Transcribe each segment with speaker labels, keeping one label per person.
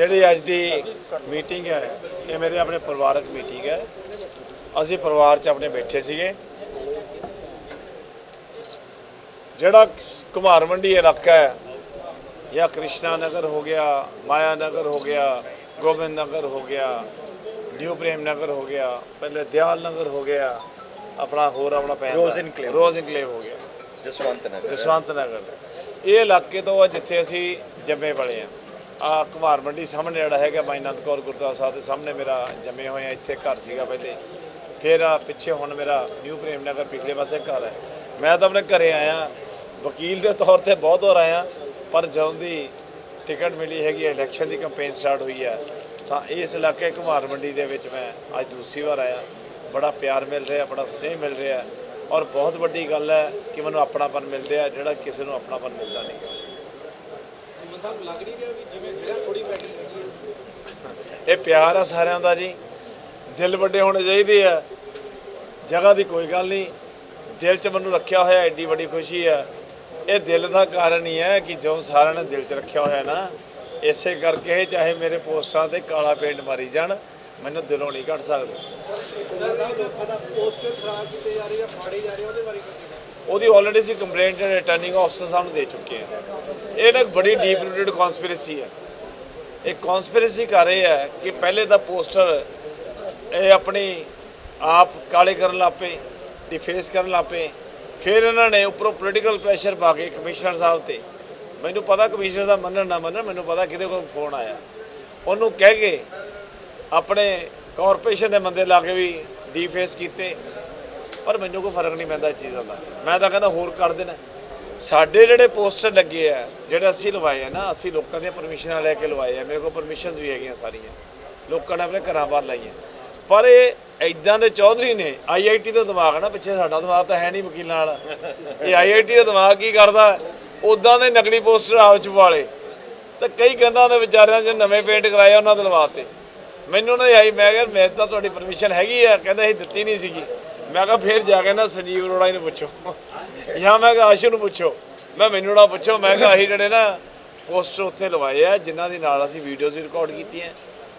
Speaker 1: ਜਿਹੜੀ ਅੱਜ ਦੀ ਮੀਟਿੰਗ ਹੈ ਇਹ ਮੇਰੇ ਆਪਣੇ ਪਰਿਵਾਰਕ ਮੀਟਿੰਗ ਹੈ। ਅਸੀਂ ਪਰਿਵਾਰ 'ਚ ਆਪਣੇ ਬੈਠੇ ਸੀਗੇ। ਜਿਹੜਾ ਕੁਮਾਰ ਮੰਡੀ ਇਲਾਕਾ ਹੈ ਜਾਂ ਕ੍ਰਿਸ਼ਨਾ ਨਗਰ ਹੋ ਗਿਆ ਮਾਇਆ ਨਗਰ ਹੋ ਗਿਆ ਗੋਬਿੰਦ ਨਗਰ ਹੋ ਗਿਆ ਨਿਊ ਪ੍ਰੇਮ ਨਗਰ ਹੋ ਗਿਆ ਪਹਿਲੇ ਦਿਆਲ ਨਗਰ ਹੋ ਗਿਆ ਆਪਣਾ ਹੋਰ ਆਪਣਾ ਪੈਂਦਾ
Speaker 2: ਰੋਜ਼ ਇਨਕਲੇਵ।
Speaker 1: ਰੋਜ਼ ਇਨਕਲੇਵ ਹੋ ਗਿਆ।
Speaker 2: ਜਸਵੰਤ ਨਗਰ।
Speaker 1: ਜਸਵੰਤ ਨਗਰ। ਇਹ ਇਲਾਕੇ ਤੋਂ ਆ ਜਿੱਥੇ ਅਸੀਂ ਜੰਮੇ ਪਲੇ ਆ। ਆ ਕੁਮਾਰ ਮੰਡੀ ਸਾਹਮਣੇ ਜਿਹੜਾ ਹੈਗਾ ਬਾਈ ਅਨੰਦ ਕੌਰ ਗੁਰਦੁਆਰਾ ਸਾਹਿਬ ਦੇ ਸਾਹਮਣੇ ਮੇਰਾ ਜੰਮੇ ਹੋਇਆ ਇੱਥੇ ਘਰ ਸੀਗਾ ਪਹਿਲੇ। ਫਿਰ ਆ ਪਿੱਛੇ ਹੁਣ ਮੇਰਾ ਨਿਊ ਪ੍ਰੇਮ ਨਗਰ ਪਿਛਲੇ ਪਾਸੇ ਘਰ ਹੈ। ਮੈਂ ਤਾਂ ਆਪਣੇ ਘਰੇ ਆਇਆ, ਵਕੀਲ ਦੇ ਤੌਰ ਤੇ ਬਹੁਤ ਵਾਰ ਆਇਆ, ਪਰ ਜਦੋਂ ਦੀ ਟਿਕਟ ਮਿਲੀ ਹੈਗੀ ਇਲੈਕਸ਼ਨ ਦੀ ਕੈਂਪੇਨ ਸਟਾਰਟ ਹੋਈ ਹੈ ਤਾਂ ਇਸ ਇਲਾਕੇ ਕੁਮਾਰ ਮੰਡੀ ਦੇ ਵਿੱਚ ਮੈਂ ਅੱਜ ਦੂਸਰੀ ਵਾਰ ਆਇਆ। ਬੜਾ ਪਿਆਰ ਮਿਲ ਰਿਹਾ, ਬੜਾ ਸਨੇਹ ਮਿਲ ਰਿਹਾ ਔਰ ਬਹੁਤ ਵੱਡੀ ਗੱਲ ਹੈ ਕਿ ਮੈਨੂੰ ਆਪਣਾਪਨ ਮਿਲ ਰਿਹਾ, ਜਿਹੜਾ ਕਿਸੇ ਨੂੰ ਆਪਣਾਪਨ ਮਿਲਦਾ ਨਹੀਂ।
Speaker 3: ਸਾਹਿਬ ਲੱਗ ਨਹੀਂ ਰਿਹਾ ਵੀ ਜਿਵੇਂ ਜਗ੍ਹਾ ਥੋੜੀ ਪੈ ਗਈ ਹੈਗੀ ਹੈ।
Speaker 1: ਇਹ ਪਿਆਰ ਆ ਸਾਰਿਆਂ ਦਾ ਜੀ। ਦਿਲ ਵੱਡੇ ਹੋਣੇ ਚਾਹੀਦੇ ਆ। ਜਗ੍ਹਾ ਦੀ ਕੋਈ ਗੱਲ ਨਹੀਂ। ਦਿਲ 'ਚ ਮੈਨੂੰ ਰੱਖਿਆ ਹੋਇਆ ਐਡੀ ਵੱਡੀ ਖੁਸ਼ੀ ਆ। ਇਹ ਦਿਲ ਦਾ ਕਾਰਨ ਹੀ ਹੈ ਕਿ ਜੋ ਸਾਰਿਆਂ ਨੇ ਦਿਲ 'ਚ ਰੱਖਿਆ ਹੋਇਆ ਨਾ ਇਸੇ ਕਰਕੇ ਚਾਹੇ ਮੇਰੇ ਪੋਸਟਾਂ ਤੇ ਕਾਲਾ ਪੇਂਟ ਮਾਰੀ ਜਾਣ ਮੈਨੂੰ ਦਿਲੋਂ ਨਹੀਂ ਕੱਢ ਸਕਦੇ।
Speaker 3: ਸਰ ਪੋਸਟਰ ਖਰਾਬ ਕੀਤੇ ਜਾ ਰਹੇ ਆ ਫਾੜੇ ਜਾ ਰਹੇ ਉਹਦੇ ਬਾਰੇ
Speaker 1: ਉਹਦੀ ਆਲਰੇਡੀ ਸੀ ਕੰਪਲੇਂਟ ਰਿਟਰਨਿੰਗ ਆਫਸਰ ਸਾਹਿਬ ਨੂੰ ਦੇ ਚੁੱਕੇ ਆ। ਇਹ ਨਾ ਇੱਕ ਬੜੀ ਡੀਪ ਰੂਟਡ ਕਨਸਪੀਰੇਸੀ ਹੈ ਇਹ ਕਨਸਪੀਰੇਸੀ ਕਰ ਰਹੇ ਹੈ ਕਿ ਪਹਿਲੇ ਤਾਂ ਪੋਸਟਰ ਇਹ ਆਪਣੀ ਆਪ ਕਾਲੇ ਕਰਨ ਲੱਪੇ ਡਿਫੇਸ ਕਰਨ ਲੱਪੇ ਫਿਰ ਇਹਨਾਂ ਨੇ ਉੱਪਰੋਂ ਪੋਲੀਟੀਕਲ ਪ੍ਰੈਸ਼ਰ ਪਾ ਕੇ ਕਮਿਸ਼ਨਰ ਸਾਹਿਬ ਤੇ। ਮੈਨੂੰ ਪਤਾ ਕਮਿਸ਼ਨਰ ਸਾਹਿਬ ਮੰਨਣ ਨਾ ਮੰਨਣ, ਮੈਨੂੰ ਪਤਾ ਕਿਹਦੇ ਕੋਲ ਫੋਨ ਆਇਆ। ਉਹਨੂੰ ਕਹਿ ਕੇ ਆਪਣੇ ਕਾਰਪੋਰੇਸ਼ਨ ਦੇ ਬੰਦੇ ਲਾ ਕੇ ਵੀ ਡੀਫੇਸ ਕੀਤੇ। ਪਰ ਮੈਨੂੰ ਕੋਈ ਫ਼ਰਕ ਨਹੀਂ ਪੈਂਦਾ ਇਸ ਚੀਜ਼ਾਂ ਦਾ ਮੈਂ ਤਾਂ ਕਹਿੰਦਾ ਹੋਰ ਕਰ ਦੇਣਾ। ਸਾਡੇ ਜਿਹੜੇ ਪੋਸਟਰ ਲੱਗੇ ਆ, ਜਿਹੜੇ ਅਸੀਂ ਲਵਾਏ ਆ ਨਾ, ਅਸੀਂ ਲੋਕਾਂ ਦੀਆਂ ਪਰਮਿਸ਼ਨਾਂ ਲੈ ਕੇ ਲਵਾਏ ਆ। ਮੇਰੇ ਕੋਲ ਪਰਮਿਸ਼ਨਸ ਵੀ ਹੈਗੀਆਂ ਸਾਰੀਆਂ। ਲੋਕਾਂ ਨੇ ਆਪਣੇ ਘਰਾਂ ਬਾਹਰ ਲਾਈਆਂ। ਪਰ ਇਹ ਐਦਾਂ ਦੇ ਚੌਧਰੀ ਨੇ ਆਈਆਈਟੀ ਦਾ ਦਿਮਾਗ ਨਾ ਪਿੱਛੇ, ਸਾਡਾ ਦਿਮਾਗ ਤਾਂ ਹੈ ਨਹੀਂ ਵਕੀਲਾਂ ਵਾਲਾ। ਇਹ ਆਈਆਈਟੀ ਦਾ ਦਿਮਾਗ ਕੀ ਕਰਦਾ? ਉਦਾਂ ਦੇ ਨਕਲੀ ਪੋਸਟਰ ਆਪ ਚ ਵਾਲੇ ਤੇ ਕਈ ਗੰਦਾਂ ਦੇ ਵਿਚਾਰਿਆਂ ਜਿਹਨੇ ਨਵੇਂ ਪੇਂਟ ਕਰਾਏ ਉਹਨਾਂ ਦੇ ਲਵਾਤੇ। ਮੈਨੂੰ ਨਾ ਆਈ, ਮੈਂ ਕਿਹਾ, ਮੈਂ ਤਾਂ ਤੁਹਾਡੀ ਪਰਮਿਸ਼ਨ ਹੈਗੀ ਆ। ਕਹਿੰਦਾ, ਅਸੀਂ ਦਿੱਤੀ ਨਹੀਂ ਸੀਗੀ। ਮੈਂ ਕਿਹਾ ਫੇਰ ਜਾ ਕੇ ਨਾ ਸੰਜੀਵ ਅਰੋੜਾ ਨੂੰ ਪੁੱਛੋ। ਜਾਂ ਮੈਂ ਕਿਹਾ ਆਸ਼ੂ ਨੂੰ ਪੁੱਛੋ। ਮੈਂ ਮੈਨੂੰ ਨਾ ਪੁੱਛੋ ਮੈਂ ਕਿਹਾ ਅਸੀਂ ਜਿਹੜੇ ਨਾ ਪੋਸਟਰ ਉੱਥੇ ਲਵਾਏ ਆ ਜਿਨ੍ਹਾਂ ਦੇ ਨਾਲ ਅਸੀਂ ਵੀਡੀਓਜ਼ ਰਿਕਾਰਡ ਕੀਤੀਆਂ।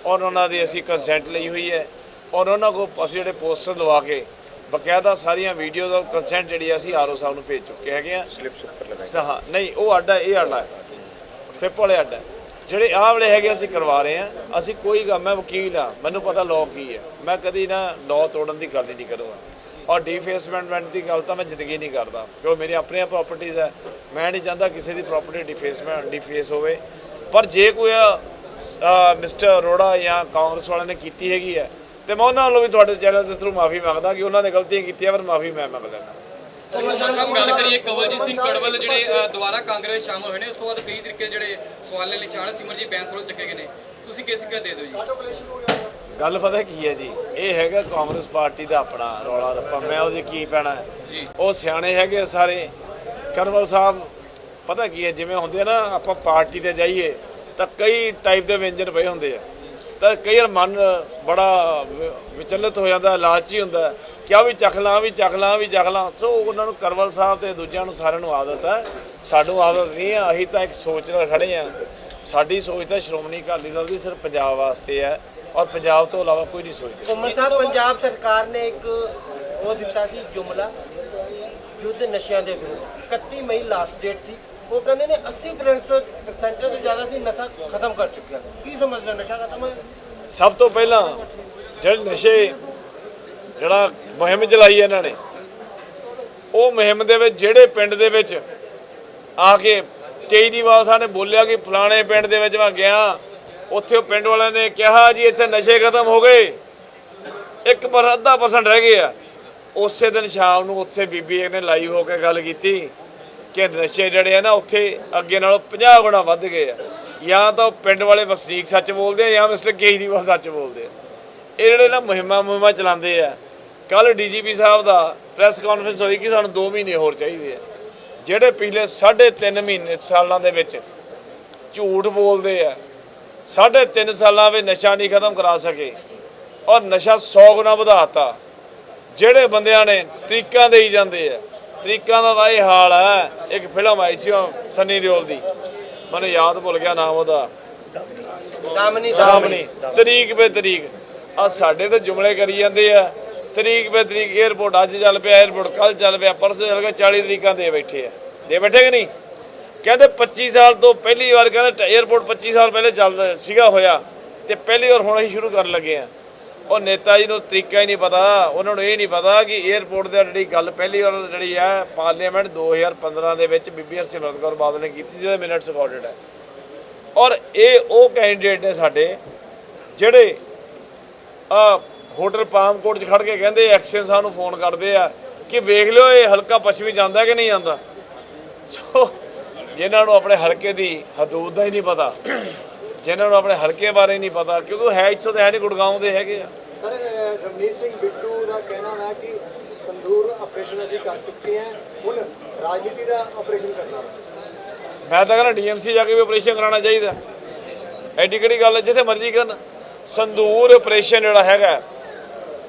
Speaker 1: ਔਰ ਉਹਨਾਂ ਦੀ ਅਸੀਂ ਕੰਸੈਂਟ ਲਈ ਹੋਈ ਹੈ। ਔਰ ਉਹਨਾਂ ਕੋਲ ਅਸੀਂ ਜਿਹੜੇ ਪੋਸਟਰ ਲਵਾ ਕੇ ਬਕਾਇਦਾ ਸਾਰੀਆਂ ਵੀਡੀਓਜ਼ ਔਰ ਕੰਸੈਂਟ ਜਿਹੜੀ ਅਸੀਂ ਆਰਓ ਸਾਹਿਬ ਨੂੰ ਭੇਜ ਚੁੱਕੇ ਹੈਗੇ ਆ।
Speaker 2: ਸਲਿਪਸ ਉੱਪਰ ਲਗਾਈ।
Speaker 1: ਹਾਂ ਨਹੀਂ ਉਹ ਅੱਡਾ ਇਹ ਅੱਡਾ ਸਟੈਪ ਵਾਲੇ ਅੱਡਾ ਜਿਹੜੇ ਆਹ ਵਾਲੇ ਹੈਗੇ ਅਸੀਂ ਕਰਵਾ ਰਹੇ ਆ। ਅਸੀਂ ਕੋਈ ਗੱਲ ਮੈਂ ਵਕੀਲ ਆ ਮੈਨੂੰ ਪਤਾ ਲਾਅ ਕੀ ਹੈ। ਮੈਂ ਕਦੀ ਨਾ ਲਾਅ ਤੋੜਨ ਦੀ ਗੱਲ ਨਹੀਂ ਕਰੂੰਗਾ। ਔਰ ਡੀਫੇਸਮੈਂਟ ਦੀ ਗੱਲ ਤਾਂ ਮੈਂ ਜ਼ਿੰਦਗੀ ਨਹੀਂ ਕਰਦਾ। ਕਿਉਂਕਿ ਮੇਰੀ ਆਪਣੀਆਂ ਪ੍ਰਾਪਰਟੀਆਂ ਹੈ। ਮੈਂ ਨਹੀਂ ਚਾਹੁੰਦਾ ਕਿਸੇ ਦੀ ਪ੍ਰਾਪਰਟੀ ਡਿਫੇਸਮੈਂਟ ਡਿਫੇਸ ਹੋਵੇ। ਪਰ ਜੇ ਕੋਈ ਮਿਸਟਰ ਅਰੋੜਾ ਜਾਂ ਕਾਂਗਰਸ ਵਾਲਿਆਂ ਨੇ ਕੀਤੀ ਹੈਗੀ ਹੈ ਤੇ ਮੈਂ ਉਹਨਾਂ ਵੱਲੋਂ ਵੀ ਤੁਹਾਡੇ ਚੈਨਲ ਦੇ ਥਰੂ ਮਾਫੀ ਮੰਗਦਾ ਕਿ ਉਹਨਾਂ ਨੇ ਗਲਤੀਆਂ ਕੀਤੀਆਂ ਪਰ ਮਾਫੀ ਮੈਂ ਮੰਗ ਲੈਂਦਾ।
Speaker 4: ਸਾਹਿਬ ਗੱਲ ਕਰੀਏ ਕਵਲਜੀਤ ਸਿੰਘ ਕੜਵਲ ਜਿਹੜੇ ਅ, ਦੁਬਾਰਾ ਕਾਂਗਰਸ ਵਿੱਚ ਸ਼ਾਮਲ ਹੋਏ ਨੇ ਉਸ ਤੋਂ ਬਾਅਦ ਕਈ ਤਰੀਕੇ ਜਿਹੜੇ ਸਵਾਲੇ ਨਿਸ਼ਾਨ ਸਿਮਰਜੀਤ ਬੈਂਸ ਵੱਲੋਂ ਚੱਕੇ ਗਏ ਨੇ। ਤੁਸੀਂ ਕਿਸ ਤਰੀਕੇ ਦੇ ਦਿਓ ਜੀ?
Speaker 1: ਗੱਲ ਪਤਾ ਕੀ ਹੈ ਜੀ? ਇਹ ਹੈਗਾ ਕਾਂਗਰਸ ਪਾਰਟੀ ਦਾ ਆਪਣਾ ਰੌਲਾ ਰੱਪਾ। ਮੈਂ ਉਹਦੇ ਕੀ ਪੈਣਾ? ਹੈ? ਉਹ ਸਿਆਣੇ ਹੈਗੇ ਸਾਰੇ। ਕਰਵਲ ਸਾਹਿਬ ਪਤਾ ਕੀ ਹੈ? ਜਿਵੇਂ ਹੁੰਦੇ ਆ ਨਾ ਆਪਾਂ ਪਾਰਟੀ ਤੇ ਜਾਈਏ ਤਾਂ ਕਈ ਟਾਈਪ ਦੇ ਵਿਅੰਜਨ ਪਏ ਹੁੰਦੇ ਆ। ਤਾਂ ਕਈ ਵਾਰ ਮਨ ਬੜਾ ਵਿਚਲਿਤ ਹੋ ਜਾਂਦਾ ਲਾਲਚੀ ਹੁੰਦਾ। ਕਿ ਆ ਵੀ ਚੱਖ ਲਾਂ ਵੀ ਚੱਖ ਲਾਂ ਵੀ ਚੱਖ ਲਾਂ। ਸੋ ਉਹਨਾਂ ਨੂੰ ਕਰਵਲ ਸਾਹਿਬ ਤੇ ਦੂਜਿਆਂ ਨੂੰ ਸਾਰਿਆਂ ਨੂੰ ਆਦਤ ਹੈ। ਸਾਨੂੰ ਆਦਤ ਨਹੀਂ ਹੈ ਅਸੀਂ ਤਾਂ ਇੱਕ ਸੋਚ ਨਾਲ ਖੜੇ ਆ। ਸਾਡੀ ਸੋਚ ਤਾਂ ਸ਼੍ਰੋਮਣੀ ਅਕਾਲੀ ਦਲ ਦੀ ਸਿਰਫ ਪੰਜਾਬ ਵਾਸਤੇ ਹੈ। ਔਰ ਪੰਜਾਬ ਤੋਂ ਇਲਾਵਾ ਕੋਈ ਨਹੀਂ ਸੋਚਦੇ।
Speaker 5: ਕੁਮਰ ਸਾਹਿਬ ਪੰਜਾਬ ਸਰਕਾਰ ਨੇ ਇੱਕ ਉਹ ਦਿੱਤਾ ਸੀ ਜੁਮਲਾ ਯੁੱਧ ਨਸ਼ਿਆਂ ਦੇ ਵਿਰੁੱਧ। 31 ਮਈ ਲਾਸਟ ਡੇਟ ਸੀ। ਉਹ ਕਹਿੰਦੇ ਨੇ 80% ਤੋਂ ਜ਼ਿਆਦਾ ਸੀ ਨਸ਼ਾ ਖਤਮ ਕਰ ਚੁੱਕਿਆ। ਕੀ ਸਮਝਦੇ ਨਸ਼ਾ ਖਤਮ
Speaker 1: ਸਭ ਤੋਂ ਪਹਿਲਾਂ ਜਿਹੜੇ ਨਸ਼ੇ ਜਿਹੜਾ ਮੁਹਿੰਮ ਚਲਾਈ ਹੈ ਇਹਨਾਂ ਨੇ ਉਹ ਮੁਹਿੰਮ ਦੇ ਵਿੱਚ ਜਿਹੜੇ ਪਿੰਡ ਦੇ ਵਿੱਚ ਆ ਕੇ ਕੇਜਰੀਵਾਲ ਸਾਹਿਬ ਨੇ ਬੋਲਿਆ ਕਿ ਫਲਾਣੇ ਪਿੰਡ ਦੇ ਵਿੱਚ ਮੈਂ ਗਿਆ ਉੱਥੇ ਉਹ ਪਿੰਡ ਵਾਲਿਆਂ ਨੇ ਕਿਹਾ ਜੀ, ਇੱਥੇ ਨਸ਼ੇ ਖਤਮ ਹੋ ਗਏ। ਇੱਕ ਪਰ ਅੱਧਾ ਪਰਸੈਂਟ ਰਹਿ ਗਏ ਆ ਉਸੇ ਦਿਨ ਸ਼ਾਮ ਨੂੰ ਉੱਥੇ ਬੀਬੀ ਨੇ ਲਾਈਵ ਹੋ ਕੇ ਗੱਲ ਕੀਤੀ ਕਿ ਨਸ਼ੇ ਜਿਹੜੇ ਆ ਨਾ, ਉੱਥੇ ਅੱਗੇ ਨਾਲੋਂ 50 ਗੁਣਾ ਵੱਧ ਗਏ ਆ। ਜਾਂ ਤਾਂ ਉਹ ਪਿੰਡ ਵਾਲੇ ਵਸਨੀਕ ਸੱਚ ਬੋਲਦੇ ਆ, ਜਾਂ ਮਿਸਟਰ ਕੇਜਰੀਵਾਲ ਸੱਚ ਬੋਲਦੇ ਆ। ਇਹ ਜਿਹੜੇ ਨਾ ਮੁਹਿੰਮਾਂ ਮੁਹਿੰਮਾਂ ਚਲਾਉਂਦੇ ਆ ਕੱਲ ਡੀਜੀਪੀ ਸਾਹਿਬ ਦਾ ਪ੍ਰੈਸ ਕਾਨਫਰੰਸ ਹੋਈ ਕਿ ਸਾਨੂੰ 2 ਮਹੀਨੇ ਹੋਰ ਚਾਹੀਦੇ ਆ। ਜਿਹੜੇ ਪਿਛਲੇ 3.5 ਮਹੀਨੇ ਸਾਲਾਂ ਦੇ ਵਿੱਚ ਝੂਠ ਬੋਲਦੇ ਆ ਸਾਢੇ 3 ਸਾਲਾਂ ਵਿੱਚ ਨਸ਼ਾ ਨਹੀਂ ਖਤਮ ਕਰਾ ਸਕੇ ਔਰ ਨਸ਼ਾ ਸੌ ਗੁਣਾ ਵਧਾਤਾ। ਜਿਹੜੇ ਬੰਦਿਆਂ ਨੇ ਤਰੀਕਾਂ ਦੇਈ ਜਾਂਦੇ ਆ ਤਰੀਕਾਂ ਦਾ ਤਾਂ ਹਾਲ ਹੈ ਇੱਕ ਫਿਲਮ ਆਈ ਸੀ ਸੰਨੀ ਦਿਓਲ ਦੀ। ਮੈਨੂੰ ਯਾਦ ਭੁੱਲ ਗਿਆ ਨਾਮ ਉਹਦਾ।
Speaker 5: ਦਾਮਨੀ
Speaker 1: ਦਾਮਨੀ। ਤਰੀਕ ਬੇ ਤਰੀਕ। ਆ ਸਾਡੇ ਤੇ ਜੁਮਲੇ ਕਰੀ ਜਾਂਦੇ ਆ। ਤਰੀਕ ਬੇ ਤਰੀਕ 에어ਪੋਰਟ ਅੱਜ ਚੱਲ ਪਿਆ 에어ਪੋਰਟ ਕੱਲ ਚੱਲ ਪਿਆ ਪਰਸੋਂ ਚੱਲ ਗਿਆ 40 ਤਰੀਕਾਂ ਦੇ ਬੈਠੇ ਆ। ਦੇ ਬੈਠੇ ਕਿ ਨਹੀਂ? ਕਹਿੰਦੇ 25 ਸਾਲ ਤੋਂ ਪਹਿਲੀ ਵਾਰ ਕਹਿੰਦੇ ਏਅਰਪੋਰਟ 25 ਸਾਲ ਪਹਿਲੇ ਚੱਲਦਾ ਸੀਗਾ ਹੋਇਆ ਤੇ ਪਹਿਲੀ ਵਾਰ ਹੁਣ ਅਸੀਂ ਸ਼ੁਰੂ ਕਰਨ ਲੱਗੇ ਆ ਉਹ ਨੇਤਾ ਜੀ ਨੂੰ ਤਰੀਕਾ ਹੀ ਨਹੀਂ ਪਤਾ, ਉਹਨਾਂ ਨੂੰ ਇਹ ਨਹੀਂ ਪਤਾ ਕਿ ਏਅਰਪੋਰਟ ਦੇ ਜਿਹੜੀ ਗੱਲ ਪਹਿਲੀ ਵਾਰ ਜਿਹੜੀ ਆ ਪਾਰਲੀਮੈਂਟ 2015 ਦੇ ਵਿੱਚ ਬੀਬੀ ਹਰਸਿਮਰਤ ਕੌਰ ਬਾਦਲ ਨੇ ਕੀਤੀ ਜਿਹਦੇ ਮਿੰਟਸ ਰਿਕਾਰਡਡ ਹੈ। ਔਰ ਇਹ ਉਹ ਕੈਂਡੀਡੇਟ ਨੇ ਸਾਡੇ, ਜਿਹੜੇ ਆ ਹੋਟਲ ਪਾਮਕੋਟ 'ਚ ਖੜ ਕੇ ਕਹਿੰਦੇ ਐਕਸਨ ਸਾਨੂੰ ਫੋਨ ਕਰਦੇ ਆ ਕਿ ਵੇਖ ਲਿਓ ਇਹ ਹਲਕਾ ਪੱਛਮੀ ਜਾਂਦਾ ਕਿ ਨਹੀਂ ਜਾਂਦਾ। ਸੋ ਜਿਨ੍ਹਾਂ ਨੂੰ ਆਪਣੇ ਹਲਕੇ ਦੀ ਹਦੂਦ ਦਾ ਹੀ ਨਹੀਂ ਪਤਾ ਜਿਨ੍ਹਾਂ ਨੂੰ ਆਪਣੇ ਹਲਕੇ ਬਾਰੇ ਨਹੀਂ ਪਤਾ ਕਿਉਂਕਿ ਹੈ ਇੱਥੋਂ ਦੇ ਹੈ ਨਹੀਂ ਗੁੜਗਾਉਂ ਦੇ ਹੈਗੇ ਆ।
Speaker 3: ਸਰ ਰਮਨੀਤ ਸਿੰਘ ਬਿੱਟੂ ਦਾ ਕਹਿਣਾ ਹੈ ਕਿ ਸੰਦੂਰ ਆਪਰੇਸ਼ਨ ਅਸੀਂ ਕਰ ਚੁੱਕੇ ਹਾਂ ਹੁਣ ਰਾਜਨੀਤੀ ਦਾ ਆਪਰੇਸ਼ਨ ਕਰਨਾ
Speaker 1: ਮੈਂ ਤਾਂ ਕਹਿੰਦਾ ਡੀਐਮਸੀ ਜਾ ਕੇ ਵੀ ਆਪਰੇਸ਼ਨ ਕਰਾਉਣਾ ਚਾਹੀਦਾ। ਐਡੀ ਕਿਹੜੀ ਗੱਲ ਹੈ ਜਿੱਥੇ ਮਰਜ਼ੀ ਕਰਨ। ਸੰਦੂਰ ਆਪਰੇਸ਼ਨ ਜਿਹੜਾ ਹੈਗਾ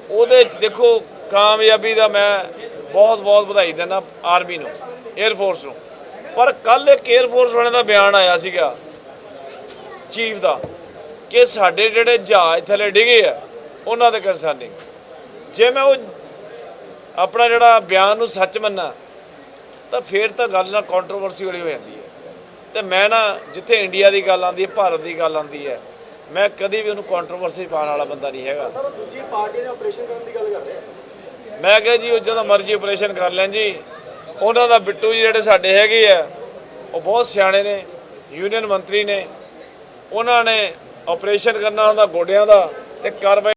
Speaker 1: ਉਹਦੇ ਚ ਦੇਖੋ ਕਾਮਯਾਬੀ ਦਾ ਮੈਂ ਬਹੁਤ ਬਹੁਤ ਵਧਾਈ ਦਿੰਦਾ ਆਰਮੀ ਨੂੰ 에ਅਰ ਫੋਰਸ ਨੂੰ। ਪਰ ਕੱਲ ਇੱਕ 에ਅਰ ਫੋਰਸ ਵਾਲਿਆਂ ਦਾ ਬਿਆਨ ਆਇਆ ਸੀਗਾ। ਚੀਫ ਦਾ ਕਿ ਸਾਡੇ ਜਿਹੜੇ ਜਹਾਜ਼ ਥੱਲੇ ਡਿੱਗੇ ਆ ਉਹਨਾਂ ਦੇ ਕੰਸਰਨਿੰਗ ਜੇ ਮੈਂ ਉਹ ਆਪਣਾ ਜਿਹੜਾ ਬਿਆਨ ਨੂੰ ਸੱਚ ਮੰਨਾਂ ਤਾਂ ਫੇਰ ਤਾਂ ਗੱਲ ਨਾ ਕੰਟਰੋਵਰਸੀ ਵਾਲੀ ਹੋ ਜਾਂਦੀ ਹੈ। ਤੇ ਮੈਂ ਨਾ ਜਿੱਥੇ ਇੰਡੀਆ ਦੀ ਗੱਲ ਆਉਂਦੀ ਹੈ ਭਾਰਤ ਦੀ ਗੱਲ ਆਉਂਦੀ ਹੈ ਮੈਂ ਕਦੀ ਵੀ ਉਹਨੂੰ ਕੰਟਰੋਵਰਸੀ ਪਾਉਣ ਵਾਲਾ ਬੰਦਾ ਨਹੀਂ ਹੈਗਾ।
Speaker 3: ਸਰ ਦੂਜੀ ਪਾਰਟੀ ਦੇ ਆਪਰੇਸ਼ਨ ਕਰਨ ਦੀ ਗੱਲ ਕਰ ਰਹੇ।
Speaker 1: ਮੈਂ ਕਿਹਾ ਜੀ ਉਹ ਜਦੋਂ ਮਰਜ਼ੀ ਆਪਰੇਸ਼ਨ ਕਰ ਲੈਣ ਜੀ। ਉਹਨਾਂ ਦਾ ਬਿੱਟੂ ਜੀ ਜਿਹੜੇ ਸਾਡੇ ਹੈਗੇ ਆ, ਉਹ ਬਹੁਤ ਸਿਆਣੇ ਨੇ ਯੂਨੀਅਨ ਮੰਤਰੀ ਨੇ। ਉਹਨਾਂ ਨੇ ਆਪਰੇਸ਼ਨ ਕਰਨਾ ਹੁੰਦਾ ਗੋਡਿਆਂ ਦਾ ਤੇ ਕਾਰਵਾਈ